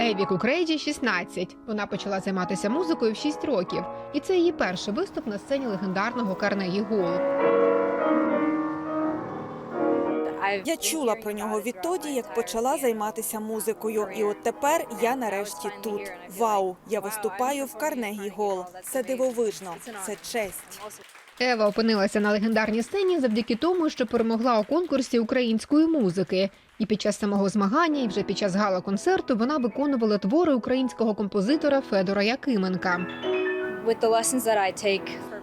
Еві Кукрейджі 16. Вона почала займатися музикою в 6 років, і це її перший виступ на сцені легендарного Карнегі Гол. Я чула про нього відтоді, як почала займатися музикою. І от тепер я нарешті тут. Вау! Я виступаю в Карнегі Гол. Це дивовижно, це честь. Ева опинилася на легендарній сцені завдяки тому, що перемогла у конкурсі української музики. І під час самого змагання, і вже під час гала-концерту вона виконувала твори українського композитора Федора Якименка.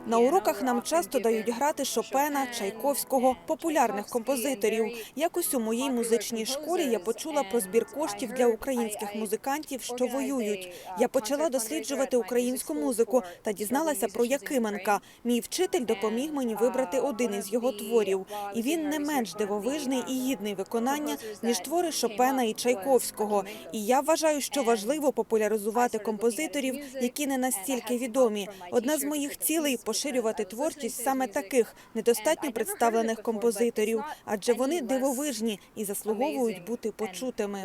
На уроках нам часто дають грати Шопена, Чайковського, популярних композиторів. Якось у моїй музичній школі я почула про збір коштів для українських музикантів, що воюють. Я почала досліджувати українську музику та дізналася про Якименка. Мій вчитель допоміг мені вибрати один із його творів, і він не менш дивовижний і гідний виконання ніж твори Шопена і Чайковського. І я вважаю, що важливо популяризувати композиторів, які не настільки відомі. Одна з моїх цілей поширювати творчість саме таких недостатньо представлених композиторів, адже вони дивовижні і заслуговують бути почутими.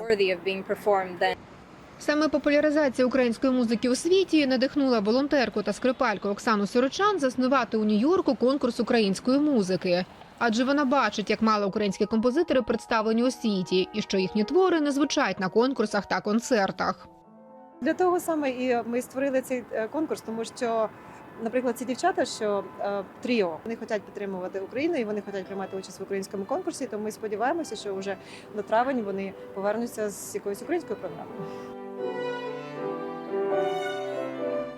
Саме популяризація української музики у світі надихнула волонтерку та скрипальку Оксану Сорочан заснувати у Нью-Йорку конкурс української музики. Адже вона бачить, як мало українські композитори представлені у світі, і що їхні твори не звучать на конкурсах та концертах. Для того саме і ми створили цей е, конкурс, тому що, наприклад, ці дівчата, що е, тріо, вони хочуть підтримувати Україну і вони хочуть приймати участь в українському конкурсі. Тому ми сподіваємося, що вже на травень вони повернуться з якоюсь українською програмою.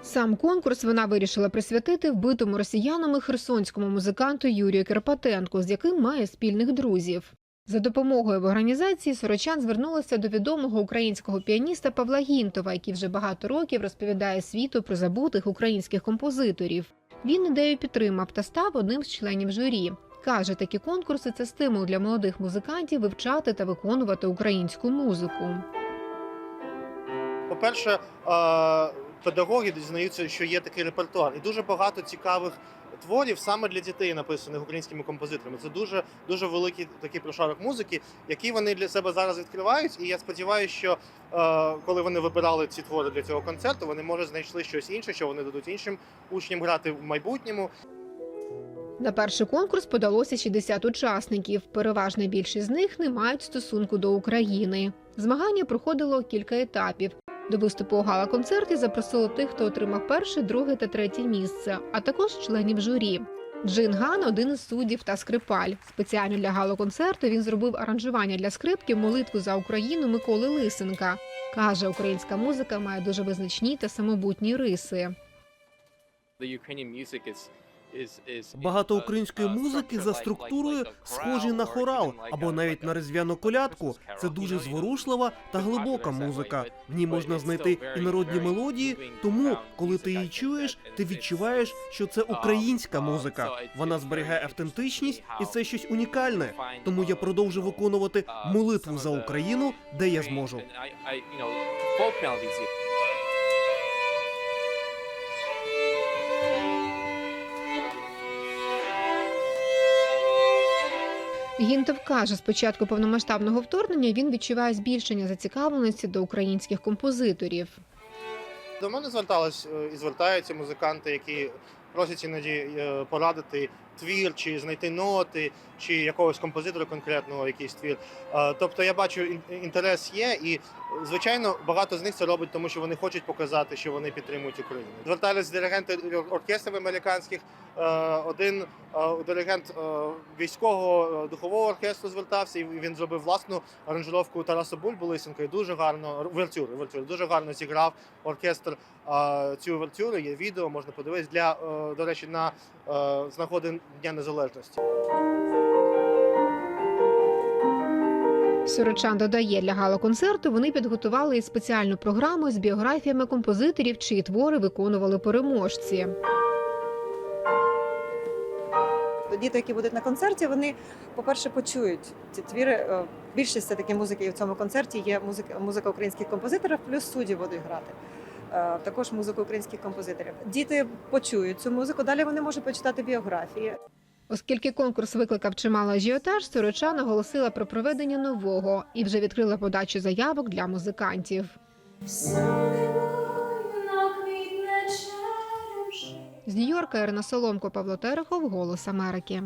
Сам конкурс вона вирішила присвятити вбитому росіянами херсонському музиканту Юрію Керпатенку, з яким має спільних друзів. За допомогою в організації Сорочан звернулася до відомого українського піаніста Павла Гінтова, який вже багато років розповідає світу про забутих українських композиторів. Він ідею підтримав та став одним з членів журі. Каже, такі конкурси це стимул для молодих музикантів вивчати та виконувати українську музику. По-перше, е, педагоги дізнаються, що є такий репертуар, і дуже багато цікавих творів саме для дітей написаних українськими композиторами. Це дуже дуже великий такий прошарок музики, який вони для себе зараз відкривають. І я сподіваюся, що е, коли вони вибирали ці твори для цього концерту, вони може знайшли щось інше, що вони дадуть іншим учням грати в майбутньому. На перший конкурс подалося 60 учасників. Переважна більшість з них не мають стосунку до України. Змагання проходило кілька етапів. До виступу у гала-концерті запросили тих, хто отримав перше, друге та третє місце, а також членів журі. Джин Ган один із суддів та скрипаль. Спеціально для гала-концерту він зробив аранжування для скрипки молитву за Україну Миколи Лисенка. Каже, українська музика має дуже визначні та самобутні риси. Багато української музики за структурою схожі на хорал або навіть на різдвяну колядку. Це дуже зворушлива та глибока музика. В ній можна знайти і народні мелодії. Тому, коли ти її чуєш, ти відчуваєш, що це українська музика. Вона зберігає автентичність, і це щось унікальне. Тому я продовжу виконувати молитву за Україну, де я зможу. Гінтов каже, з початку повномасштабного вторгнення він відчуває збільшення зацікавленості до українських композиторів. До мене звертались е, і звертаються музиканти, які просять іноді е, порадити твір, чи знайти ноти, чи якогось композитора конкретного якийсь твір. Тобто я бачу інтерес є, і звичайно багато з них це робить, тому що вони хочуть показати, що вони підтримують Україну. Звертались диригенти оркестрів американських. Один диригент військового духового оркестру звертався, і він зробив власну аранжировку Тараса Бульбу Лисенка. І дуже гарно вертюри, вертюри, дуже гарно зіграв оркестр цю вертюру. Є відео, можна подивитись для до речі, на з нагоди Дня Незалежності. Сорочан додає, для гала-концерту вони підготували і спеціальну програму з біографіями композиторів, чиї твори виконували переможці. Діти, які будуть на концерті, вони, по-перше, почують ці твіри. Е, Більшість все таки музики і в цьому концерті є музика, музика українських композиторів, плюс судді будуть грати. Е, Також музику українських композиторів. Діти почують цю музику. Далі вони можуть почитати біографії. Оскільки конкурс викликав чимало ажіотаж, Сорочан оголосила про проведення нового і вже відкрила подачу заявок для музикантів. З Нью-Йорка Ірина Соломко, Павло Терехов, Голос Америки.